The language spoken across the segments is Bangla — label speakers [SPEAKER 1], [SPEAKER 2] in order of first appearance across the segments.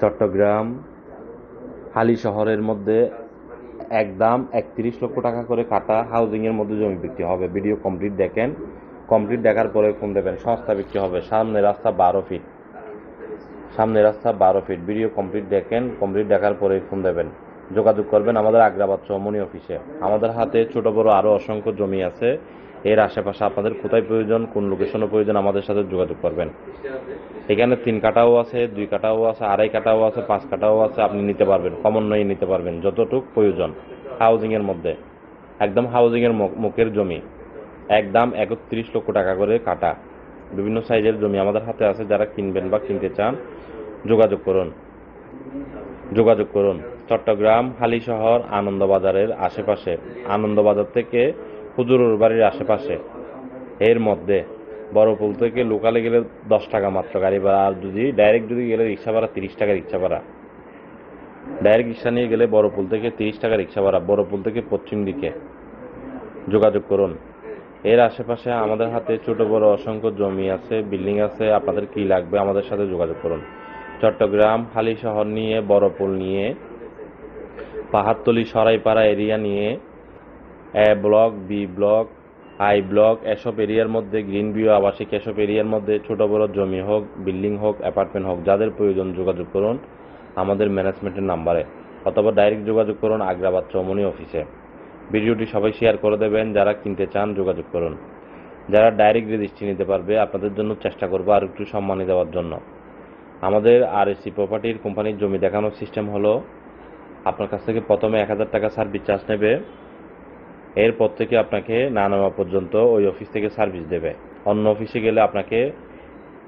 [SPEAKER 1] চট্টগ্রাম, হালি শহরের মধ্যে একদম একত্রিশ লক্ষ টাকা করে কাটা হাউজিংয়ের মধ্যে জমি বিক্রি হবে। ভিডিও কমপ্লিট দেখেন। কমপ্লিট দেখার পরে ফোন দেবেন। সস্তা বিক্রি হবে। সামনে রাস্তা বারো ফিট সামনে রাস্তা বারো ফিট ভিডিও কমপ্লিট দেখেন। কমপ্লিট দেখার পরে ফোন দেবেন। যোগাযোগ করবেন আমাদের আগ্রাবাদ চৌমনি অফিসে। আমাদের হাতে ছোট বড় আরও অসংখ্য জমি আছে। এর আশেপাশে আপনাদের কোথায় প্রয়োজন, কোন লোকেশনে প্রয়োজন, আমাদের সাথে যোগাযোগ করবেন। এখানে তিন কাটাও আছে, দুই কাটাও আছে, আড়াই কাটাও আছে, পাঁচ কাটাও আছে, আপনি নিতে পারবেন কমন নয় নিতে পারবেন, যতটুক প্রয়োজন হাউজিংয়ের মধ্যে। একদম হাউজিংয়ের মুখ- মুখের জমি। একদম একত্রিশ লক্ষ টাকা করে কাটা। বিভিন্ন সাইজের জমি আমাদের হাতে আছে, যারা কিনবেন বা কিনতে চান, যোগাযোগ করুন। যোগাযোগ করুন। চট্টগ্রাম, হালি শহর, আনন্দবাজারের আশেপাশে। আনন্দবাজার থেকে হুজুরুর বাড়ির আশেপাশে, এর মধ্যে। বড়পুল থেকে লোকালে গেলে দশ টাকা মাত্র গাড়ি ভাড়া, আর যদি ডাইরেক্ট যদি গেলে রিক্সা ভাড়া, তিরিশ টাকা রিক্সা ভাড়া। ডাইরেক্ট রিক্সা নিয়ে গেলে বড়পুল থেকে তিরিশ টাকা রিক্সা ভাড়া বড়পুল থেকে পশ্চিম দিকে। যোগাযোগ করুন। এর আশেপাশে আমাদের হাতে ছোট, বড়, অসংখ্য জমি আছে, বিল্ডিং আছে, আপনাদের কি লাগবে আমাদের সাথে যোগাযোগ করুন। চট্টগ্রাম, হালি শহর নিয়ে বড়পুল নিয়ে, পাহাড়তলি, সরাইপাড়া এরিয়া নিয়ে A block B block I block এসব এরিয়ার মধ্যে গ্রিন ভিউ আবাসিক, এসব এরিয়ার মধ্যে ছোট, বড় জমি হোক, বিল্ডিং হোক, অ্যাপার্টমেন্ট হোক, যাদের প্রয়োজন যোগাযোগ করুন আমাদের ম্যানেজমেন্টের নাম্বারে অথবা ডাইরেক্ট যোগাযোগ করুন আগ্রাবাদ চৌমনি অফিসে। ভিডিওটি সবাই শেয়ার করে দেবেন, যারা কিনতে চান যোগাযোগ করুন। যারা ডাইরেক্ট রেজিস্ট্রি নিতে পারবে, আপনাদের জন্য চেষ্টা করব আর একটু সম্মানী দেওয়ার জন্য। আমাদের আর এসি প্রপার্টির কোম্পানির জমি দেখানোর সিস্টেম হলো, আপনার কাছ থেকে প্রথমে এক হাজার টাকা সার্ভিস চার্জ নেবে। এরপর থেকে আপনাকে না নেওয়া পর্যন্ত ওই অফিস থেকে সার্ভিস দেবে। অন্য অফিসে গেলে আপনাকে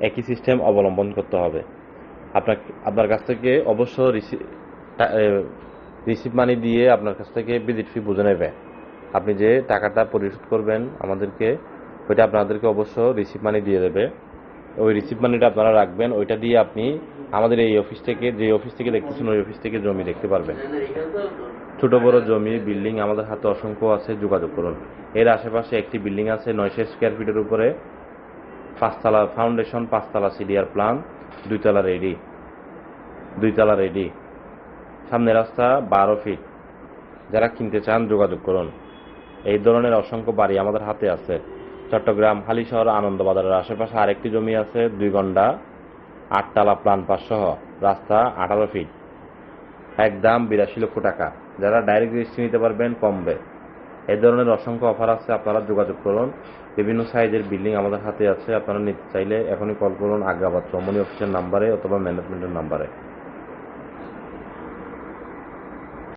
[SPEAKER 1] একই সিস্টেম অবলম্বন করতে হবে। আপনাকে, আপনার কাছ থেকে অবশ্য রিসিভ মানি দিয়ে আপনার কাছ থেকে ভিজিট ফি বুঝে নেবে। আপনি যে টাকাটা পরিশোধ করবেন আমাদেরকে, ওইটা আপনাদেরকে অবশ্য রিসিভ মানি দিয়ে দেবে। ওই রিসিভ মানিটা আপনারা রাখবেন, ওইটা দিয়ে আপনি আমাদের এই অফিস থেকে, যে অফিস থেকে দেখতেছেন, ওই অফিস থেকে জমি দেখতে পারবেন। ছোট, বড় জমি বিল্ডিং আমাদের হাতে অসংখ্য আছে, যোগাযোগ করুন। এর আশেপাশে একটি বিল্ডিং আছে, নয়শো স্কোয়ার ফিটের উপরে। পাঁচতলা ফাউন্ডেশন পাঁচতলা সিডিআর প্লান দুইতলা রেডি দুইতলা রেডি সামনে রাস্তা বারো ফিট যারা কিনতে চান, যোগাযোগ করুন। এই ধরনের অসংখ্য বাড়ি আমাদের হাতে আছে। চট্টগ্রাম, হালিশহর, আনন্দবাজারের আশেপাশে আরেকটি জমি আছে, দুই ঘণ্টা আটতলা প্লান সহ, রাস্তা আঠারো ফিট। এক দাম বিরাশি লক্ষ টাকা। যারা ডাইরেক্ট রেজিস্ট্রি নিতে পারবেন কমবে। এ ধরনের অসংখ্য অফার আছে, আপনারা যোগাযোগ করুন। বিভিন্ন সাইজের বিল্ডিং আমাদের হাতে আছে, আপনারা নিতে চাইলে এখনই কল করুন আগ্রাবাদ চৌমনি অফিসের নাম্বারে অথবা ম্যানেজমেন্টের নাম্বারে